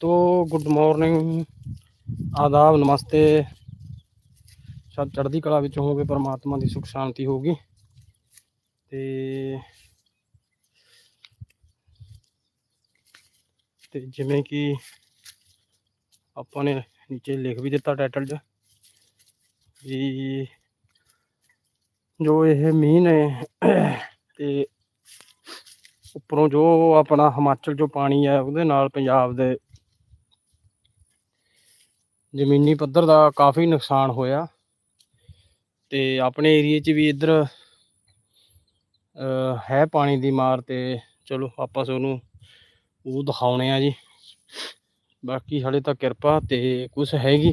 ਤੋ good morning ਆਦਾਬ, ਨਮਸਤੇ। ਸਭ ਚੜ੍ਹਦੀ ਕਲਾ ਵਿੱਚ ਹੋਵੋਗੇ, ਪਰਮਾਤਮਾ ਦੀ ਸੁਖ ਸ਼ਾਂਤੀ ਹੋਗੀ ਤੇ ਤੇ ਜਿਵੇਂ ਕਿ ਆਪਾਂ ਨੇ ਨੀਚੇ ਲਿਖ ਵੀ ਦਿੱਤਾ ਟਾਈਟਲ 'ਚ ਵੀ ਜੋ ਇਹ ਮੀਂਹ ਨੇ ਤੇ ਉੱਪਰੋਂ ਜੋ ਆਪਣਾ ਹਿਮਾਚਲ ਜੋ ਪਾਣੀ ਆ ਉਹਦੇ ਨਾਲ ਪੰਜਾਬ ਦੇ ਜ਼ਮੀਨੀ ਪੱਧਰ ਦਾ ਕਾਫੀ ਨੁਕਸਾਨ ਹੋਇਆ। ਤੇ ਆਪਣੇ ਏਰੀਏ 'ਚ ਵੀ ਇੱਧਰ ਹੈ ਪਾਣੀ ਦੀ ਮਾਰ ਤੇ ਚਲੋ ਆਪਾਂ ਤੁਹਾਨੂੰ ਉਹ ਦਿਖਾਉਣੇ ਆ ਜੀ। ਬਾਕੀ ਹਾਲੇ ਤਾਂ ਕਿਰਪਾ ਤੇ ਕੁਛ ਹੈਗੀ।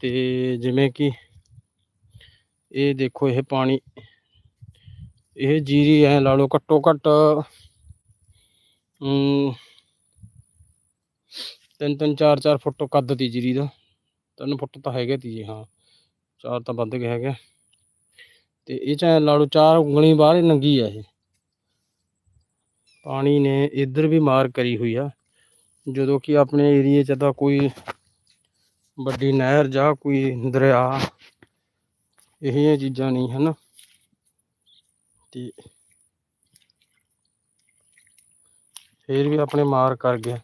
ਤੇ ਜਿਵੇਂ ਕਿ ਇਹ ਦੇਖੋ ਇਹ ਪਾਣੀ, ਇਹ ਜੀਰੀ ਐ ਲਾ ਲਓ ਘੱਟੋ ਘੱਟ ਤਿੰਨ ਤਿੰਨ, ਚਾਰ ਚਾਰ ਫੁੱਟ ਕੱਦ ਤੀ ਜੀਰੀ ਦਾ ਤਿੰਨ ਫੁੱਟ ਤਾਂ ਹੈਗੇ ਤੀ ਜੀ ਹਾਂ। ਚਾਰ ਤਾਂ ਵੱਧ ਗਏ ਹੈਗੇ। ਤੇ ਇਹ ਚਾਹੇ ਐਂ ਲਾ ਲਓ, ਚਾਰ ਉਂਗਲੀ ਬਾਹਰ ਨੰਗੀ ਆ ਇਹ। ਪਾਣੀ ਨੇ ਇੱਧਰ ਵੀ ਮਾਰ ਕਰੀ ਹੋਈ ਆ। ਜਦੋਂ ਕਿ ਆਪਣੇ ਏਰੀਏ 'ਚ ਤਾਂ ਕੋਈ ਵੱਡੀ ਨਹਿਰ ਜਾਂ ਕੋਈ ਦਰਿਆ, ਇਹ ਚੀਜ਼ਾਂ ਨਹੀਂ, ਹਨ। ਤੇ ਫਿਰ ਵੀ ਆਪਣੇ ਮਾਰ ਕਰ ਗਿਆ।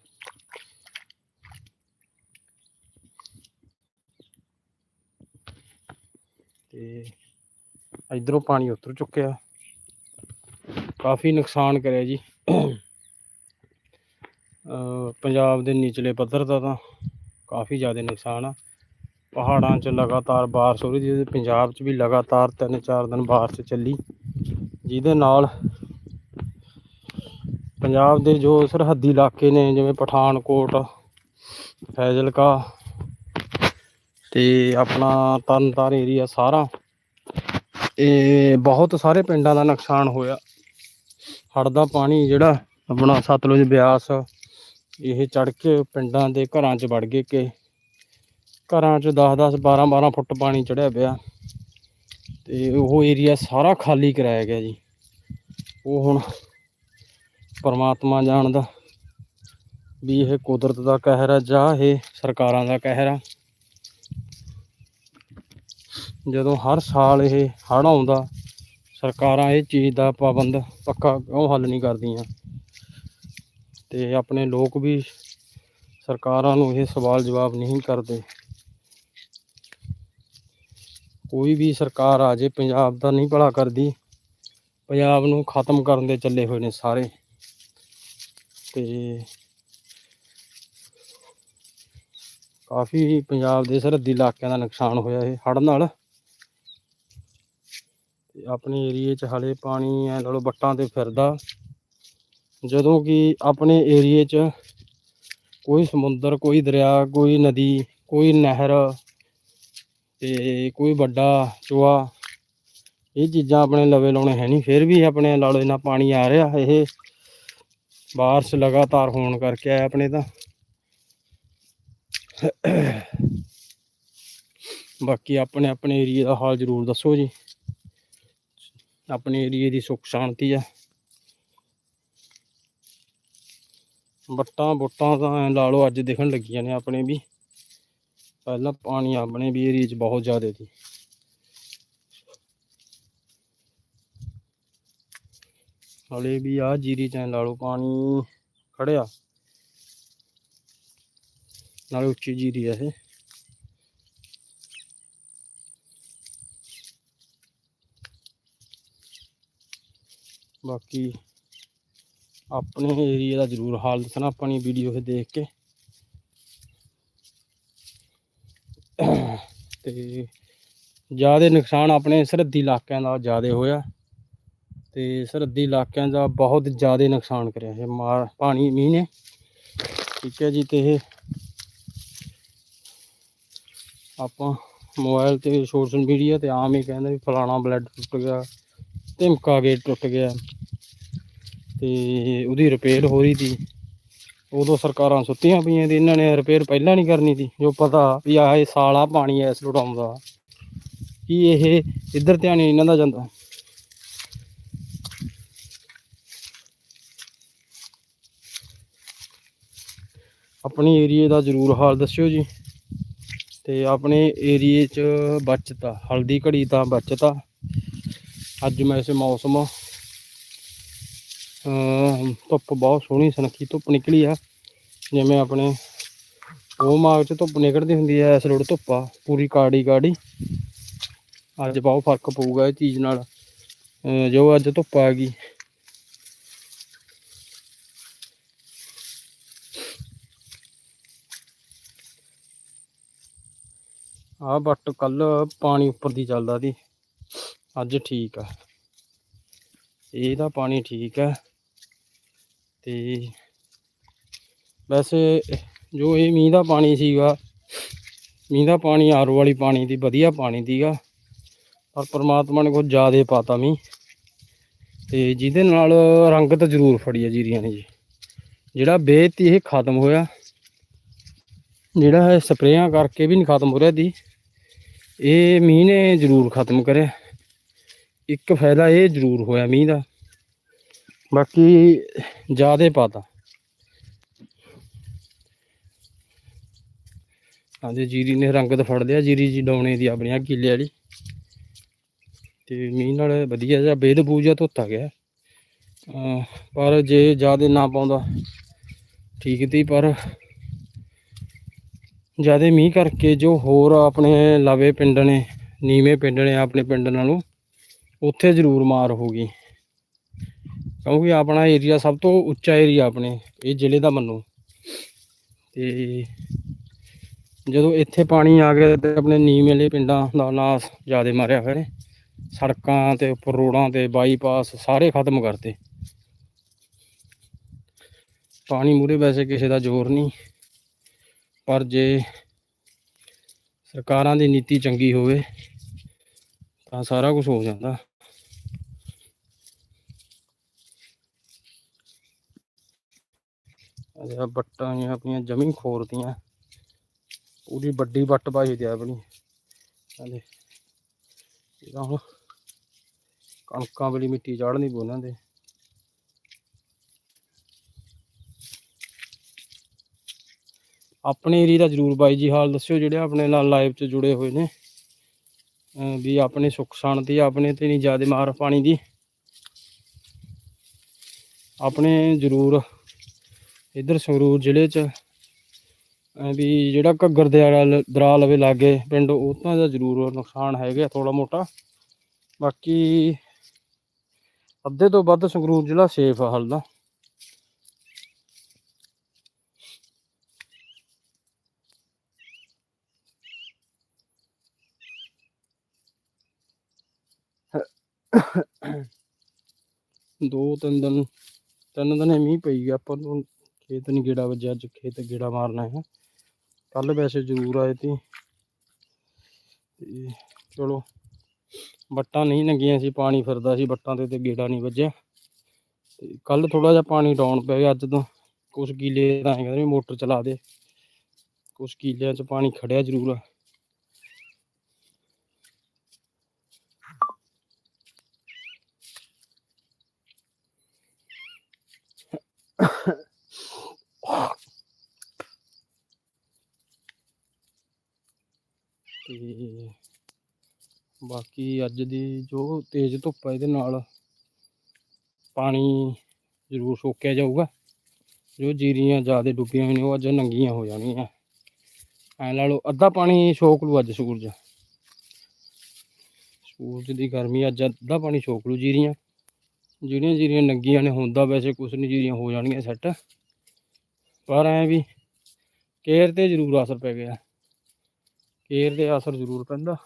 ਤੇ ਇਧਰੋਂ ਪਾਣੀ ਉਤਰ ਚੁੱਕਿਆ। ਕਾਫੀ ਨੁਕਸਾਨ ਕਰਿਆ ਜੀ। ਪੰਜਾਬ ਦੇ ਨਿਚਲੇ ਪੱਧਰ ਦਾ ਤਾਂ ਕਾਫੀ ਜ਼ਿਆਦਾ ਨੁਕਸਾਨ ਆ। ਪਹਾੜਾਂ 'ਚ ਲਗਾਤਾਰ ਬਾਰਿਸ਼ ਹੋ ਰਹੀ ਜਿਹਦੇ ਪੰਜਾਬ 'ਚ ਵੀ ਲਗਾਤਾਰ ਤਿੰਨ ਚਾਰ ਦਿਨ ਬਾਰਿਸ਼ ਚੱਲੀ। ਜਿਹਦੇ ਨਾਲ ਪੰਜਾਬ ਦੇ ਜੋ ਸਰਹੱਦੀ ਇਲਾਕੇ ਨੇ, ਜਿਵੇਂ ਪਠਾਨਕੋਟ, ਫੈਜ਼ਲਕਾ ਤੇ ਆਪਣਾ ਤਰਨਤਾਰਨ ਏਰੀਆ ਸਾਰਾ। ਇਹ ਬਹੁਤ ਸਾਰੇ ਪਿੰਡਾਂ ਦਾ ਨੁਕਸਾਨ ਹੋਇਆ। ਹੜ੍ਹ ਦਾ ਪਾਣੀ ਜਿਹੜਾ ਆਪਣਾ ਸਤਲੁਜ ਬਿਆਸ, ਇਹ ਚੜ ਕੇ ਪਿੰਡਾਂ ਦੇ ਘਰਾਂ 'ਚ ਵੜ ਗਏ ਕਿ ਘਰਾਂ 'ਚ 10 10 12 12 ਫੁੱਟ ਪਾਣੀ ਚੜਿਆ ਪਿਆ। ਤੇ ਉਹ ਏਰੀਆ ਸਾਰਾ ਖਾਲੀ ਕਰਾਇਆ ਗਿਆ ਜੀ। ਉਹ ਹੁਣ ਪਰਮਾਤਮਾ ਜਾਣਦਾ ਵੀ ਇਹ ਕੁਦਰਤ ਦਾ ਕਹਿਰ ਆ ਜਾਂ ਇਹ ਸਰਕਾਰਾਂ ਦਾ ਕਹਿਰ ਆ। ਜਦੋਂ ਹਰ ਸਾਲ ਇਹ ਹੜ੍ਹ ਆਉਂਦਾ, ਸਰਕਾਰਾਂ ਇਹ ਚੀਜ਼ ਦਾ ਪਾਬੰਦ ਪੱਕਾ ਕਿਉਂ ਹੱਲ ਨਹੀਂ ਕਰਦੀਆਂ। ਤੇ ਆਪਣੇ ਲੋਕ ਵੀ ਸਰਕਾਰਾਂ ਨੂੰ ਇਹ ਸਵਾਲ ਜਵਾਬ ਨਹੀਂ ਕਰਦੇ। ਕੋਈ ਵੀ ਸਰਕਾਰ ਆ ਜੇ, ਪੰਜਾਬ ਦਾ ਨਹੀਂ ਭਲਾ ਕਰਦੀ, ਪੰਜਾਬ ਨੂੰ ਖਤਮ ਕਰਨ ਦੇ ਚੱਲੇ ਹੋਏ ਨੇ ਸਾਰੇ। ਤੇ ਕਾਫੀ ਪੰਜਾਬ ਦੇ ਸਰਹੱਦੀ ਇਲਾਕਿਆਂ ਦਾ ਨੁਕਸਾਨ ਹੋਇਆ ਇਹ ਹੜ੍ਹ ਨਾਲ। ਤੇ ਆਪਣੇ ਏਰੀਏ 'ਚ ਹਲੇ ਪਾਣੀ ਐ ਨਾਲੋਂ ਵੱਟਾਂ ਤੇ ਫਿਰਦਾ। ਜਦੋਂ ਕਿ ਆਪਣੇ ਏਰੀਏ 'ਚ ਕੋਈ ਸਮੁੰਦਰ, ਕੋਈ ਦਰਿਆ, ਕੋਈ ਨਦੀ, ਕੋਈ ਨਹਿਰ ਤੇ ਕੋਈ ਵੱਡਾ ਚੋਆ ਇਹ ਚੀਜ਼ਾਂ ਆਪਣੇ ਲਵੇ ਲਾਉਣੇ ਹੈ ਨਹੀਂ। ਫਿਰ ਵੀ ਆਪਣੇ ਲਾ ਲਓ ਇੰਨਾ ਪਾਣੀ ਆ ਰਿਹਾ, ਇਹ ਬਾਰਿਸ਼ ਲਗਾਤਾਰ ਹੋਣ ਕਰਕੇ ਆਇਆ ਆਪਣੇ ਤਾਂ। ਬਾਕੀ ਆਪਣੇ ਆਪਣੇ ਏਰੀਏ ਦਾ ਹਾਲ ਜ਼ਰੂਰ ਦੱਸੋ ਜੀ। ਆਪਣੇ ਏਰੀਏ ਦੀ ਸੁੱਖ ਸ਼ਾਂਤੀ ਆ। ਵੱਟਾਂ ਬੁੱਟਾਂ ਤਾਂ ਐਂ ਲਾ ਲਓ ਅੱਜ ਦਿਖਣ ਲੱਗੀਆਂ ਨੇ ਆਪਣੇ ਵੀ। ਪਹਿਲਾਂ ਪਾਣੀ ਆਪਣੇ ਵੀ ਏਰੀਏ 'ਚ ਬਹੁਤ ਜ਼ਿਆਦਾ ਸੀ। ਹਲੇ ਵੀ ਆ ਜੀਰੀ ਚ ਲਾ ਲਓ ਪਾਣੀ ਖੜਿਆ ਨਾਲੇ ਉੱਚੀ ਜੀਰੀ ਆ ਇਹ। ਬਾਕੀ ਆਪਣੇ ਏਰੀਆ ਦਾ ਜ਼ਰੂਰ ਹਾਲ ਦੱਸਣਾ ਆਪਣੀ ਵੀਡੀਓ ਇਹ ਦੇਖ ਕੇ। ਤੇ ਜ਼ਿਆਦਾ ਨੁਕਸਾਨ ਆਪਣੇ ਸਰਹੱਦੀ ਇਲਾਕਿਆਂ ਦਾ ਜ਼ਿਆਦਾ ਹੋਇਆ। ਤੇ ਸਰਹੱਦੀ ਇਲਾਕਿਆਂ ਦਾ ਬਹੁਤ ਜ਼ਿਆਦਾ ਨੁਕਸਾਨ ਕਰਿਆ ਇਹ ਮਾਰ, ਪਾਣੀ, ਮੀਂਹ ਨੇ। ਠੀਕ ਹੈ ਜੀ, ਤੇ ਇਹ ਆਪਾਂ ਮੋਬਾਈਲ ਤੇ ਸੋਸ਼ਲ ਮੀਡੀਆ ਤੇ ਆਮ ਹੀ ਕਹਿੰਦੇ ਵੀ ਫਲਾਣਾ ਬਲੱਡ ਟੁੱਟ ਗਿਆ, ਧਮਕਾ ਗੇਟ ਟੁੱਟ ਗਿਆ। ਤੇ ਉਹਦੀ ਰਿਪੇਅਰ ਹੋ ਰਹੀ ਸੀ। ਉਦੋਂ ਸਰਕਾਰਾਂ ਸੁੱਤੀਆਂ ਪਈਆਂ ਸੀ, ਇਹਨਾਂ ਨੇ ਰਿਪੇਅਰ ਪਹਿਲਾਂ ਨਹੀਂ ਕਰਨੀ ਸੀ। ਜੋ ਪਤਾ ਵੀ ਆਹ ਇਹ ਸਾਲਾ ਪਾਣੀ ਐਸ ਲੁਟਾਉਂਦਾ ਕੀ ਇਹ ਇੱਧਰ ਧਿਆਨ ਇਹਨਾਂ ਦਾ ਜਾਂਦਾ। ਆਪਣੀ ਏਰੀਏ ਦਾ ਜ਼ਰੂਰ ਹਾਲ ਦੱਸਿਓ ਜੀ। ਤੇ ਆਪਣੇ ਏਰੀਏ 'ਚ ਬਚਤ, ਹਲਦੀ ਘੜੀ ਤਾਂ ਬਚਤ। ਆ ਅੱਜ ਇਸ ਮੌਸਮ ਧੁੱਪ ਬਹੁਤ ਸੋਹਣੀ ਸੁਨੱਖੀ ਧੁੱਪ ਨਿਕਲੀ ਆ। ਜਿਵੇਂ ਆਪਣੇ ਉਹ ਮਾਗ 'ਚ ਧੁੱਪ ਨਿਕਲਦੀ ਹੁੰਦੀ ਐ ਇਸ ਲੋੜ ਧੁੱਪ ਆ, ਪੂਰੀ ਕਾੜੀ ਕਾੜੀ। ਅੱਜ ਬਹੁਤ ਫ਼ਰਕ ਪਊਗਾ ਇਹ ਚੀਜ਼ ਨਾਲ। ਜੋ ਅੱਜ ਧੁੱਪ ਆ ਗਈ। ਆ ਬੱਟ ਕੱਲ ਪਾਣੀ ਉੱਪਰ ਦੀ ਚੱਲਦਾ ਸੀ। ਅੱਜ ਠੀਕ ਆ। ਇਹਦਾ ਪਾਣੀ ਠੀਕ ਹੈ ਤੇ ਵੈਸੇ ਜੋ ਇਹ ਮੀਂਹ ਦਾ ਪਾਣੀ ਸੀਗਾ, ਮੀਂਹ ਦਾ ਪਾਣੀ, ਆਰੋ ਵਾਲੀ ਪਾਣੀ ਦੀ, ਵਧੀਆ ਪਾਣੀ ਸੀਗਾ ਪਰ ਪ੍ਰਮਾਤਮਾ ਨੇ ਕੁਝ ਜ਼ਿਆਦਾ ਪਾਤਾ ਮੀਂਹ ਤੇ ਜਿਹਦੇ ਨਾਲ ਰੰਗਤ ਜ਼ਰੂਰ ਫੜੀ ਆ ਜੀਰੀਆਂ ਨੇ ਜੀ। ਜਿਹੜਾ ਬੇਤ ਇਹ ਖਤਮ ਹੋਇਆ, ਜਿਹੜਾ ਇਹ ਸਪਰੇਆਂ ਕਰਕੇ ਵੀ ਨਹੀਂ ਖਤਮ ਹੋ ਰਿਹਾ ਦੀ, ਇਹ ਮੀਂਹ ਨੇ ਜ਼ਰੂਰ ਖਤਮ ਕਰਿਆ। ਇੱਕ ਫਾਇਦਾ ਇਹ ਜ਼ਰੂਰ ਹੋਇਆ ਮੀਂਹ ਦਾ। ਬਾਕੀ ਜ਼ਿਆਦੇ ਪਾਤਾ ਹਾਂਜੀ, ਜੀਰੀ ਨੇ ਰੰਗਤ ਫੜ ਲਿਆ। ਜੀਰੀ ਜੀ ਡਾਉਣੇ ਦੀ ਆਪਣੀ ਆ ਕਿੱਲੇ ਵਾਲੀ। ਤੇ ਮੀਂਹ ਨਾਲ ਵਧੀਆ ਜਿਹਾ ਬੇਦ ਜਿਹਾ ਧੋਤਾ ਗਿਆ। ਪਰ ਜੇ ਜ਼ਿਆਦੇ ਨਾ ਪਾਉਂਦਾ, ਠੀਕ ਤੀ, ਪਰ ਜਿਆਦੇ ਮੀਂਹ ਕਰਕੇ ਜੋ ਹੋਰ ਆਪਣੇ ਲਵੇ ਪਿੰਡ ਨੇ, ਨੀਵੇਂ ਪਿੰਡ ਨੇ ਆਪਣੇ ਪਿੰਡ ਨਾਲੋਂ, ਉੱਥੇ ਜ਼ਰੂਰ ਮਾਰ ਹੋ ਗਈ। ਕਿਉਂਕਿ ਆਪਣਾ ਏਰੀਆ ਸਭ ਤੋਂ ਉੱਚਾ ਏਰੀਆ ਆਪਣੇ, ਇਹ ਜ਼ਿਲ੍ਹੇ ਦਾ ਮੰਨੋ। ਤੇ ਜਦੋਂ ਇੱਥੇ ਪਾਣੀ ਆ ਗਿਆ ਤੇ ਆਪਣੇ ਨੀਵੇਂ ਪਿੰਡਾਂ ਦਾ ਨਾਸ ਜਿਆਦੇ ਮਾਰਿਆ ਫਿਰ ਸੜਕਾਂ ਤੇ ਉੱਪਰ ਰੋਡਾਂ ਤੇ ਬਾਈਪਾਸ ਸਾਰੇ ਖਤਮ ਕਰਤੇ। ਪਾਣੀ ਮੂਰੇ ਵੈਸੇ ਕਿਸੇ ਦਾ ਜ਼ੋਰ ਨਹੀਂ, ਪਰ ਜੇ ਸਰਕਾਰਾਂ ਦੀ ਨੀਤੀ ਚੰਗੀ ਹੋਵੇ ਤਾਂ ਸਾਰਾ ਕੁਝ ਹੋ ਜਾਂਦਾ। ਅਜਾ ਬੱਟਾਂ ਜਿਹੀਆਂ ਆਪਣੀਆਂ ਜਮੀ ਖੋਰਦੀਆਂ ਪੂਰੀ ਵੱਡੀ ਵੱਟ ਪਾਈ ਦੀ ਆਪਣੀ। ਹਾਂਜੀ ਇਹਦਾ ਹੁਣ ਕਣਕਾਂ ਵਾਲੀ ਮਿੱਟੀ ਚਾੜਨੀ ਪਊ ਉਹਨਾਂ ਦੇ। ਆਪਣੇ ਏਰੀਆ ਦਾ ਜਰੂਰ ਬਾਈ ਜੀ ਹਾਲ ਦੱਸਿਓ, ਜਿਹੜੇ ਆਪਣੇ ਨਾਲ ਲਾਈਵ 'ਚ ਜੁੜੇ ਹੋਏ ਨੇ। ਵੀ ਆਪਣੇ ਸੁੱਖ ਸ਼ਾਂਤੀ ਆਪਣੇ ਤੇ ਨਹੀਂ ਜ਼ਿਆਦਾ ਮਾਰ ਪਾਣੀ ਦੀ। ਆਪਣੇ ਜਰੂਰ ਇਧਰ ਸੰਗਰੂਰ ਜ਼ਿਲ੍ਹੇ 'ਚ ਅਮ ਵੀ ਜਿਹੜਾ ਘੱਗਰ ਦੇ ਵਾਲਾ ਦਰਾ ਲਵੇ ਲਾਗੇ ਪਿੰਡ ਉਹਨਾਂ ਦਾ ਜ਼ਰੂਰ ਨੁਕਸਾਨ ਹੈਗਾ ਥੋੜਾ ਮੋਟਾ ਬਾਕੀ ਅੱਧੇ ਤੋਂ ਵੱਧ ਸੰਗਰੂਰ ਜ਼ਿਲ੍ਹਾ ਸੇਫ ਆ ਹਾਲ ਦਾ ਦੋ ਤਿੰਨ ਦਿਨ ਤਿੰਨ ਦਿਨ ਮੀਂਹ ਪਈ ਗਿਆ ਆਪਾਂ ਨੂੰ ਖੇਤ ਨਹੀਂ ਗੇੜਾ ਵੱਜਿਆ ਅੱਜ ਖੇਤ ਗੇੜਾ ਮਾਰਨਾ ਹੈ ਕੱਲ ਵੈਸੇ ਜ਼ਰੂਰ ਆਏ ਤੀ ਤੇ ਚਲੋ ਬੱਟਾਂ ਨਹੀਂ ਨੰਗੀਆਂ ਸੀ ਪਾਣੀ ਫਿਰਦਾ ਸੀ ਬੱਟਾਂ ਤੇ ਤੇ ਗੇੜਾ ਨਹੀਂ ਵੱਜਿਆ ਤੇ ਕੱਲ ਥੋੜਾ ਜਿਹਾ ਪਾਣੀ ਡਾਊਨ ਪੈ ਗਿਆ ਅੱਜ ਤੋਂ ਕੁਛ ਕੀਲੇ ਤਾਂ ਐਂ ਕਹਿੰਦੇ ਵੀ ਮੋਟਰ ਚਲਾ ਦੇ ਕੁਛ ਕੀਲਿਆਂ 'ਚ ਪਾਣੀ ਖੜਿਆ ਜ਼ਰੂਰ ਆ ਤੇ ਬਾਕੀ ਅੱਜ ਦੀ ਜੋ ਤੇਜ਼ ਧੁੱਪ ਹੈ ਇਹਦੇ ਨਾਲ ਪਾਣੀ ਜ਼ਰੂਰ ਸੋਕਿਆ ਜਾਊਗਾ। ਜੋ ਜੀਰੀਆਂ ਜ਼ਿਆਦਾ ਡੁੱਬੀਆਂ ਹੋਈਆਂ ਨੇ ਉਹ ਅੱਜ ਨੰਗੀਆਂ ਹੋ ਜਾਣਗੀਆਂ ਐ ਲਾ ਲਓ, ਅੱਧਾ ਪਾਣੀ ਸੋਕ ਲੂ ਅੱਜ ਸੂਰਜ। ਸੂਰਜ ਦੀ ਗਰਮੀ ਅੱਜ ਅੱਧਾ ਪਾਣੀ ਸੋਕ ਲੂ ਜੀਰੀਆਂ। ਜਿਹੜੀਆਂ ਜੀਰੀਆਂ ਨੰਗੀਆਂ ਨੇ ਹੁੰਦਾ ਵੈਸੇ ਕੁਛ ਨਹੀਂ ਜੀਰੀਆਂ ਹੋ ਜਾਣਗੀਆਂ ਸੈੱਟ। ਪਰ ਐ ਵੀ ਕੇਅਰ ਤੇ ਜ਼ਰੂਰ ਅਸਰ ਪੈ ਗਿਆ। ਕੇਅਰ ਤੇ ਅਸਰ ਜ਼ਰੂਰ ਪੈਂਦਾ।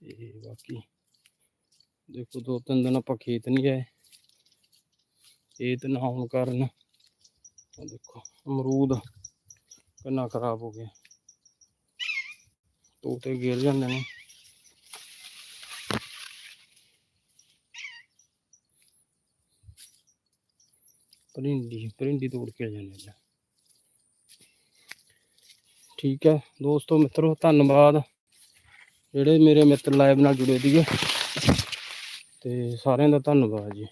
ਤੇ ਬਾਕੀ ਦੇਖੋ, ਦੋ ਤਿੰਨ ਦਿਨ ਆਪਾਂ ਖੇਤ ਨਹੀਂ ਗਏ। ਖੇਤ ਨਾ ਹੋਣ ਕਾਰਨ ਦੇਖੋ, ਅਮਰੂਦ ਕਿੰਨਾ ਖਰਾਬ ਹੋ ਗਿਆ। ਤੋਤੇ ਗਿਰ ਜਾਂਦੇ ਨੇ। ਪਰਿੰਦੀ ਪਰਿੰਦੀ ਤੋੜ ਕੇ ਆ ਜਾਂਦੇ ਨੇ ਠੀਕ ਹੈ, ਦੋਸਤੋ, ਮਿੱਤਰੋ, ਧੰਨਵਾਦ। ਜਿਹੜੇ ਮੇਰੇ ਮਿੱਤਰ ਲਾਈਵ ਨਾਲ ਜੁੜੇ ਸੀਗੇ, ਤੇ ਸਾਰਿਆਂ ਦਾ ਧੰਨਵਾਦ ਜੀ।